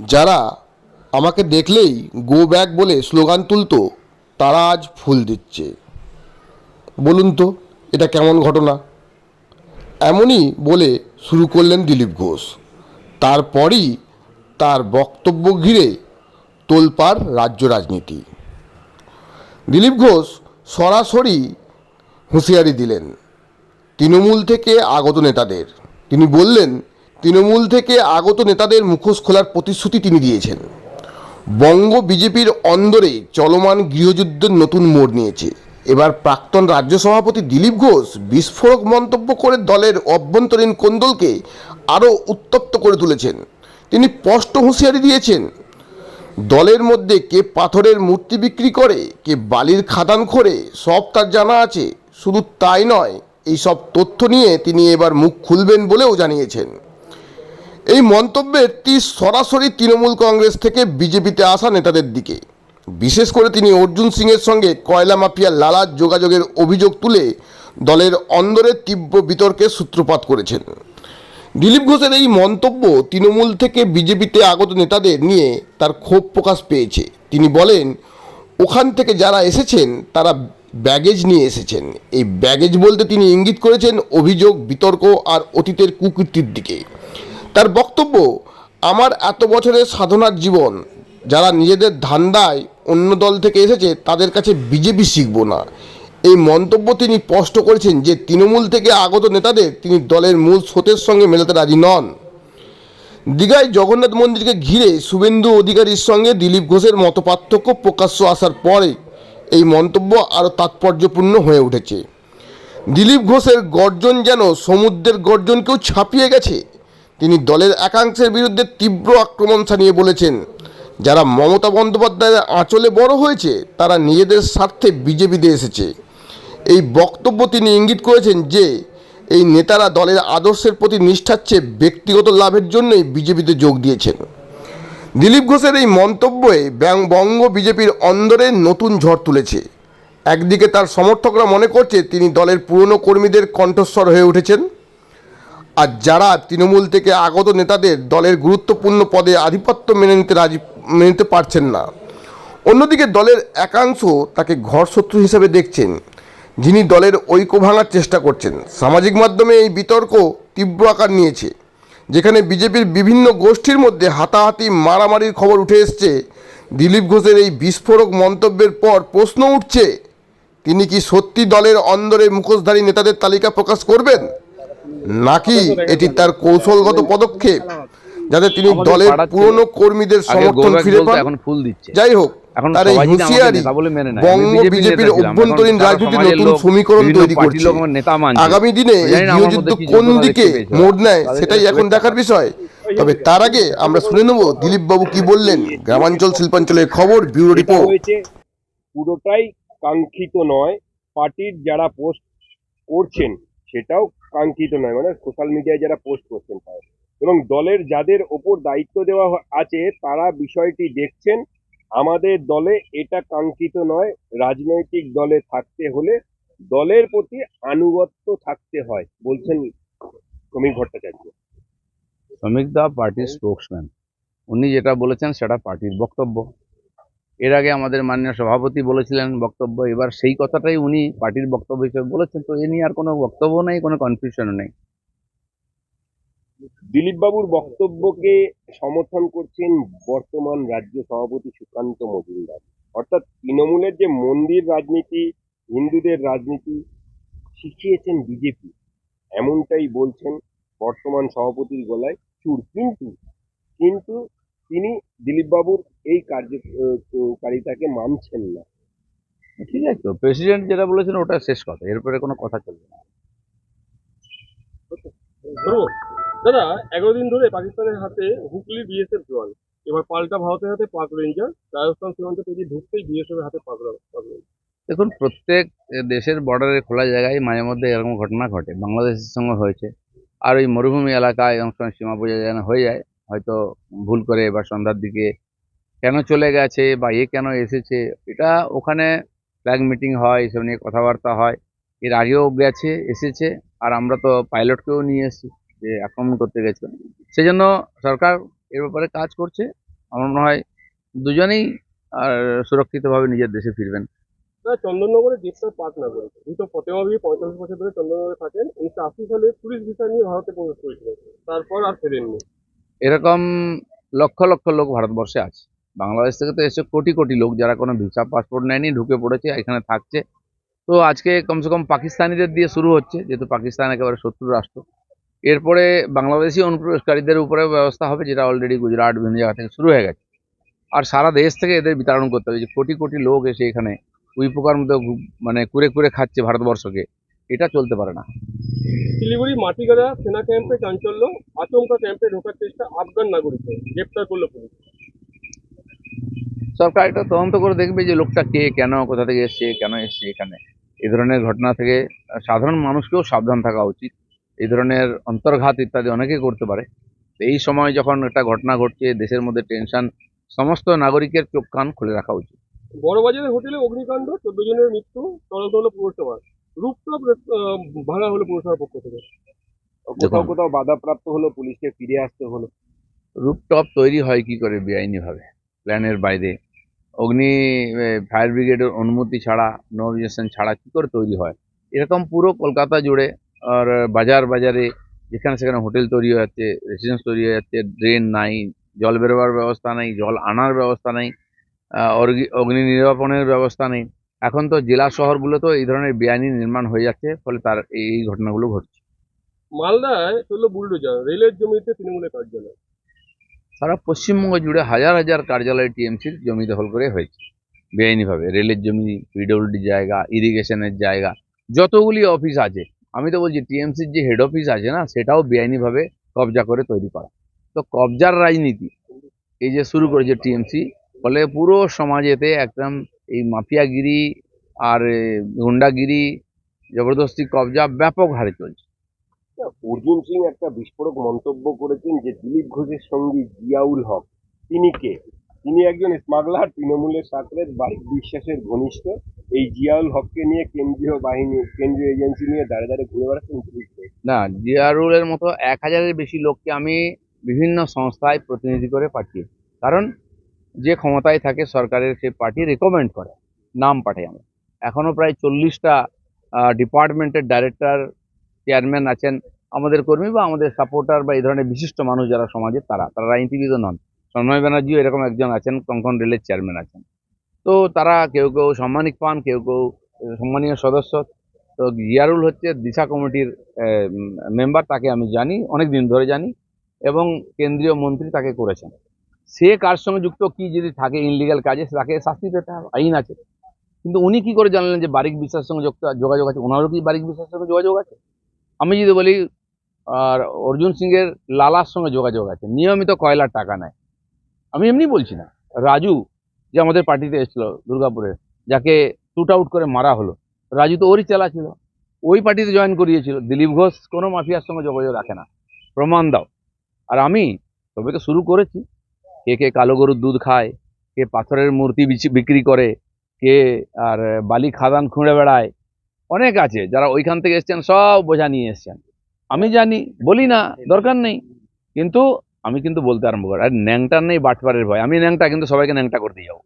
যারা আমাকে দেখলেই গো ব্যাক বলে স্লোগান তুলতো, তারা আজ ফুল দিচ্ছে। বলুন তো, এটা কেমন ঘটনা? এমনই বলে শুরু করলেন দিলীপ ঘোষ। তারপরই তার বক্তব্য ঘিরে তোলপাড় রাজ্য রাজনীতি। দিলীপ ঘোষ সরাসরি হুঁশিয়ারি দিলেন। তৃণমূল থেকে আগত নেতাদের। তিনি বললেন তৃণমূল থেকে আগত নেতাদের মুখোশ খোলার প্রতিশ্রুতি তিনি দিয়েছেন। বঙ্গ বিজেপির অন্দরে চলমান গৃহযুদ্ধের নতুন মোড় নিয়েছে। এবার প্রাক্তন রাজ্য সভাপতি দিলীপ ঘোষ বিস্ফোরক মন্তব্য করে দলের অভ্যন্তরীণ কোন্দলকে আরও উত্তপ্ত করে তুলেছেন। তিনি স্পষ্ট হুঁশিয়ারি দিয়েছেন, দলের মধ্যে কে পাথরের মূর্তি বিক্রি করে, কে বালির খাদান খোরে সব তার জানা আছে। শুধু তাই নয় এই সব তথ্য নিয়ে তিনি এবার মুখ খুলবেন বলেও জানিয়েছেন। এই মন্তব্যের তীর সরাসরি তৃণমূল কংগ্রেস থেকে বিজেপিতে আসা নেতাদের দিকে। বিশেষ করে তিনি অর্জুন সিংয়ের সঙ্গে কয়লা মাফিয়া লালার যোগাযোগের অভিযোগ তুলে দলের অন্দরে তীব্র বিতর্কের সূত্রপাত করেছেন। দিলীপ ঘোষের এই মন্তব্য তৃণমূল থেকে বিজেপিতে আগত নেতাদের নিয়ে তার ক্ষোভ প্রকাশ পেয়েছে। তিনি বলেন, ওখান থেকে যারা এসেছেন, তারা ব্যাগেজ নিয়ে এসেছেন। এই ব্যাগেজ বলতে তিনি ইঙ্গিত করেছেন অভিযোগ, বিতর্ক আর অতীতের কুকীর্তির দিকে। তার বক্তব্য, আমার এত বছরের সাধনার জীবন, যারা নিজেদের ধান্দায় অন্য দল থেকে এসেছে, তাদের কাছে বিজেপি শিখব না। এই মন্তব্য তিনি স্পষ্ট করেছেন যে, তৃণমূল থেকে আগত নেতাদের তিনি দলের মূল স্রোতের সঙ্গে মেলাতে রাজি নন। দীঘায় জগন্নাথ মন্দিরকে ঘিরে শুভেন্দু অধিকারীর সঙ্গে দিলীপ ঘোষের মতপার্থক্য প্রকাশ্য আসার পরে এই মন্তব্য আরও তাৎপর্যপূর্ণ হয়ে উঠেছে। দিলীপ ঘোষের গর্জন যেন সমুদ্রের গর্জনকেও ছাপিয়ে গেছে। তিনি দলের একাংশের বিরুদ্ধে তীব্র আক্রমণ ছাড়িয়ে বলেছেন, যারা মমতা বন্দ্যোপাধ্যায়ের আঁচলে বড় হয়েছে, তারা নিজেদের স্বার্থে বিজেপিতে এসেছে। এই বক্তব্য তিনি ইঙ্গিত করেছেন যে, এই নেতারা দলের আদর্শের প্রতি নিষ্ঠার চেয়ে ব্যক্তিগত লাভের জন্যই বিজেপিতে যোগ দিয়েছেন। দিলীপ ঘোষের এই মন্তব্যে ব্যাং- বঙ্গ বিজেপির অন্দরে নতুন ঝড় তুলেছে। একদিকে তার সমর্থকরা মনে করছে তিনি দলের পুরনো কর্মীদের কণ্ঠস্বর হয়ে উঠেছেন আর যারা তৃণমূল থেকে আগত নেতাদের দলের গুরুত্বপূর্ণ পদে আধিপত্য মেনে নিতে রাজি, মেনে নিতে পারছেন না। অন্যদিকে দলের একাংশ তাকে ঘর শত্রু হিসেবে দেখছেন, যিনি দলের ঐক্য ভাঙার চেষ্টা করছেন। সামাজিক মাধ্যমে এই বিতর্ক তীব্র আকার নিয়েছে, যেখানে বিজেপির বিভিন্ন গোষ্ঠীর মধ্যে হাতাহাতি মারামারির খবর উঠে এসছে। দিলীপ ঘোষের এই বিস্ফোরক মন্তব্যের পর প্রশ্ন উঠছে, তিনি কি সত্যি দলের অন্দরে মুখোশধারী নেতাদের তালিকা প্রকাশ করবেন? নাকি এটি তার কৌশলগত পদক্ষেপ যাতে তিনি দলের পুরনো কর্মীদের সমর্থন ফিরে পান। এখন ফুল দিচ্ছে। যাই হোক তার এই হুঁশিয়ারি বঙ্গ বিজেপির অভ্যন্তরীণ এখন রাজনীতির নতুন সমীকরণ তৈরি করছে। আগামী দিনে এই গৃহযুদ্ধ কোন দিকে মোড় নেয় সেটাই এখন দেখার বিষয়। তবে তার আগে আমরা শুনে নেব দিলীপ বাবু কি বললেন। গ্রামাঞ্চল শিল্পাঞ্চলের খবর ব্যুরো রিপোর্ট। পুরোটাই কাঙ্ক্ষিত নয় পার্টির যারা পোস্ট করছেন সেটাও কাঙ্ক্ষিত নয়। মানে সোশ্যাল মিডিয়ায় যারা পোস্ট করছেন তারা। এবং দলের যাদের ওপর দায়িত্ব দেওয়া আছে, তারা বিষয়টি দেখছেন। আমাদের দলে এটা কাঙ্ক্ষিত নয়। রাজনৈতিক দলে থাকতে হলে দলের প্রতি আনুগত্য থাকতে হয়, বলছেন শ্রমিক ভট্টাচার্য। শ্রমিক দা, পার্টির স্পোক্সম্যান উনি যেটা বলেছেন, সেটা পার্টির বক্তব্য। এর আগে আমাদের মাননীয় সভাপতি বলেছিলেন বক্তব্য, এবার সেই কথাটাই উনি পার্টির বক্তব্য হিসেবে বলেছেন, তো এ নিয়ে আর কোনো বক্তব্য নেই, কোনো কনফিউশনও নেই। দিলীপ বাবুর বক্তব্যকে সমর্থন করছেন বর্তমান রাজ্য সভাপতি সুকান্ত মজুমদার। অর্থাৎ তৃণমূলের যে মন্দির রাজনীতি, হিন্দুদের রাজনীতি, শিখিয়েছেন বিজেপি। এমনটাই বলছেন বর্তমান সভাপতির গলায় চুর। কিন্তু কিন্তু তিনি দিলীপ বাবুর এই কার্যকারিতাকে মানছেন না। ঠিক আছে তো প্রেসিডেন্ট যেটা বলেছেন ওটা শেষ কথা এরপরে কোনো কথা চলবে না। দাদা এগারো দিন ধরে পাকিস্তানের হাতে হুগলি বিএসএফ জওয়ান এবার পাল্টা ভারতের হাতে পাক রেঞ্জার রাজস্থান সীমান্ত পেরিয়ে ঢুকতেই বিএসএফ এর হাতে পাক রেঞ্জার। দেখুন প্রত্যেক দেশের বর্ডারে খোলা জায়গায় মাঝে মধ্যে এরকম ঘটনা ঘটে বাংলাদেশের সঙ্গে হয়েছে। আর ওই মরুভূমি এলাকায় অনেক সময় সীমা বোঝা যেন হয়ে যায় হয়তো ভুল করে বা সন্ধ্যার দিকে কেন চলে গেছে বা এ কেন এসেছে, এটা ওখানে ফ্ল্যাগ মিটিং হয়, এসব নিয়ে কথাবার্তা হয়। এর আগেও গেছে, এসেছে, আর আমরা তো পাইলটকেও নিয়ে এসেছি যে আক্রমণ করতে গেছে সেজন্য সরকার এর ব্যাপারে কাজ করছে। আমার মনে হয় দুজনেই আর সুরক্ষিতভাবে নিজের দেশে ফিরবেন। না, চন্দননগরে গ্রেপ্তার পাক নাগরিক ধৃত ফতেমা বিবি পঁয়তাল্লিশ বছর ধরে চন্দননগরে থাকেন। উনিশশো আশি সালে টুরিস্ট ভিসা নিয়ে ভারতে প্রবেশ করেছিলেন তারপর আর ফেরেননি। এরকম লক্ষ লক্ষ লোক ভারতবর্ষে আছে। বাংলাদেশ থেকে তো এসে কোটি কোটি লোক যারা কোনো ভিসা, পাসপোর্ট নেয়নি, ঢুকে পড়েছে, এখানে থাকছে। তো আজকে কমসে কম পাকিস্তানিদের দিয়ে শুরু হচ্ছে, যেহেতু পাকিস্তান একেবারে শত্রু রাষ্ট্র। এরপরে বাংলাদেশি অনুপ্রবেশকারীদের উপরে ব্যবস্থা হবে, যেটা অলরেডি গুজরাট বিভিন্ন জায়গা থেকে শুরু হয়ে গেছে। আর সারা দেশ থেকে এদের বিতরণ করতে হবে, যে কোটি কোটি লোক এসে এখানে উই পোকার মতো মানে কুরে কুরে খাচ্ছে ভারতবর্ষকে। এটা চলতে পারে না। শিলিগুড়ি মাটিগাড়া সেনা ক্যাম্পে চাঞ্চল্য আচমকা ক্যাম্পে ঢোকার চেষ্টা আফগান নাগরিকদের গ্রেপ্তার করল পুলিশ। সরকার এটা তদন্ত করে দেখবে যে লোকটা কে কেন কোথা থেকে এসছে কেন এসছে এখানে। এই ধরনের ঘটনা থেকে সাধারণ মানুষকেও সাবধান থাকা উচিত। এই ধরনের অন্তর্ঘাত ইত্যাদি অনেকে করতে পারে। এই সময় যখন একটা ঘটনা ঘটছে দেশের মধ্যে টেনশন সমস্ত নাগরিকের চোখ কান খুলে রাখা উচিত। বড়বাজারের হোটেলে অগ্নিকাণ্ড চোদ্দ জনের মৃত্যু তদন্ত হলো পুরসভার। রূপটপ ভাঙা হলো পুরসভার পক্ষ থেকে। কোথাও। কোথাও বাধাপ্রাপ্ত হলো পুলিশকে ফিরে আসতে হলো। রুপটপ তৈরি হয় কি করে বেআইনিভাবে? প্ল্যানের বাইরে। অগ্নি ফায়ার ব্রিগেডের অনুমতি ছাড়া নো অবজেকশন ছাড়া কি করে তৈরি হয়? এরকম পুরো কলকাতা জুড়ে আর বাজার বাজারে যেখানে সেখানে হোটেল তৈরি হয়ে যাচ্ছে রেসিডেন্স তৈরি হয়ে যাচ্ছে ড্রেন নাই জল বেরোবার ব্যবস্থা নেই জল আনার ব্যবস্থা নেই অগ্নি নির্বাপনের ব্যবস্থা নেই। এখন তো জেলা শহরগুলোতেও এই ধরনের বেআইনি নির্মাণ হয়ে যাচ্ছে ফলে তার এই ঘটনাগুলো ঘটছে। মালদায় চলল বুলডোজার রেলের জমিতে তৃণমূলের কার্যালয়। সারা পশ্চিমবঙ্গ জুড়ে হাজার হাজার কার্যালয় টিএমসির জমি দখল করে হয়েছে বেআইনিভাবে। রেলের জমি পিডব্লিউডি জায়গা ইরিগেশনের জায়গা যতগুলি অফিস আছে। আমি তো বলছি টিএমসির যে হেড অফিস আছে না সেটাও বেআইনিভাবে কবজা করে তৈরি করা। তো কবজার রাজনীতি এই যে শুরু করেছে টিএমসি ফলে পুরো সমাজেতে একদম এই মাফিয়াগিরি আর গুন্ডাগিরি জবরদস্তি কবজা ব্যাপক হারে চলছে। অর্জুন সিং একটা বিস্ফোরক মন্তব্য করেছেন যে দিলীপ ঘোষের সঙ্গী জিয়াউল হক তিনি কে? তিনি একজন স্মাগলার তৃণমূলের সাথে বারিক বিশ্বাসের ঘনিষ্ঠ। এই জিয়াউল হককে নিয়ে কেন্দ্রীয় বাহিনী কেন্দ্রীয় এজেন্সি নিয়ে দাঁড়ে দাঁড়িয়ে ঘুরে বেড়াচ্ছেন না জিয়ারুলের মতো এক হাজারের বেশি লোককে আমি বিভিন্ন সংস্থায় প্রতিনিধি করে পাঠিয়ে কারণ যে ক্ষমতায় থাকে সরকারের সেই পার্টি রেকমেন্ড করে। নাম পাঠাই আমরা। এখনও প্রায় চল্লিশটা ডিপার্টমেন্টের ডাইরেক্টর চেয়ারম্যান আছেন আমাদের কর্মী বা আমাদের সাপোর্টার বা এই ধরনের বিশিষ্ট মানুষ যারা সমাজে তারা তারা রাজনীতিবিদ নন। সন্ময় ব্যানার্জিও এরকম একজন আছেন, কঙ্কন রেলের চেয়ারম্যান আছেন। তো তারা কেউ কেউ সম্মানিক পান, কেউ কেউ সম্মানীয় সদস্য। তো জিয়ারুল হচ্ছে দিশা কমিটির মেম্বার তাকে আমি জানি অনেক দিন ধরে জানি, এবং কেন্দ্রীয় মন্ত্রী তাকে করেছেন। সে কার সঙ্গে যুক্ত, কি যদি থাকে ইনলিগাল কাজে, তাকে শাস্তি পেতে হবে, আইন আছে। কিন্তু উনি কি করে জানলেন যে বারিক বিশ্বাসের সঙ্গে যোগাযোগ আছে? ওনারও কি বারিক বিশ্বাসের সঙ্গে যোগাযোগ আছে? আমি যদি বলি, আর অর্জুন সিংয়ের লালার সঙ্গে যোগাযোগ আছে, নিয়মিত কয়লার টাকা নেয়। আমি এমনি বলছি না। রাজু, যে আমাদের পার্টিতে এসেছিল দুর্গাপুরে, যাকে শুট আউট করে মারা হলো, রাজু তো ওরই চেলা ছিল। ওই পার্টিতে জয়েন করিয়েছিল। দিলীপ ঘোষ কোনো মাফিয়ার সঙ্গে যোগাযোগ রাখে না। প্রমাণ দাও। আর আমি তবে তো শুরু করেছি। কে কে কালো গরুর দুধ খায়, কে পাথরের মূর্তি বিক্রি করে, কে আর বালি খাদান খুঁড়ে বেড়ায়, অনেক আছে যারা ওইখান থেকে এসছেন, সব বোঝা নিয়ে এসছেন। আমি জানি, বলি না, দরকার নেই। কিন্তু আমি কিন্তু বলতে আরম্ভ করি, আর ন্যাংটার নেই, বাটপারের ভয়। আমি ন্যাংটা, কিন্তু সবাইকে ন্যাংটা করতে যাব।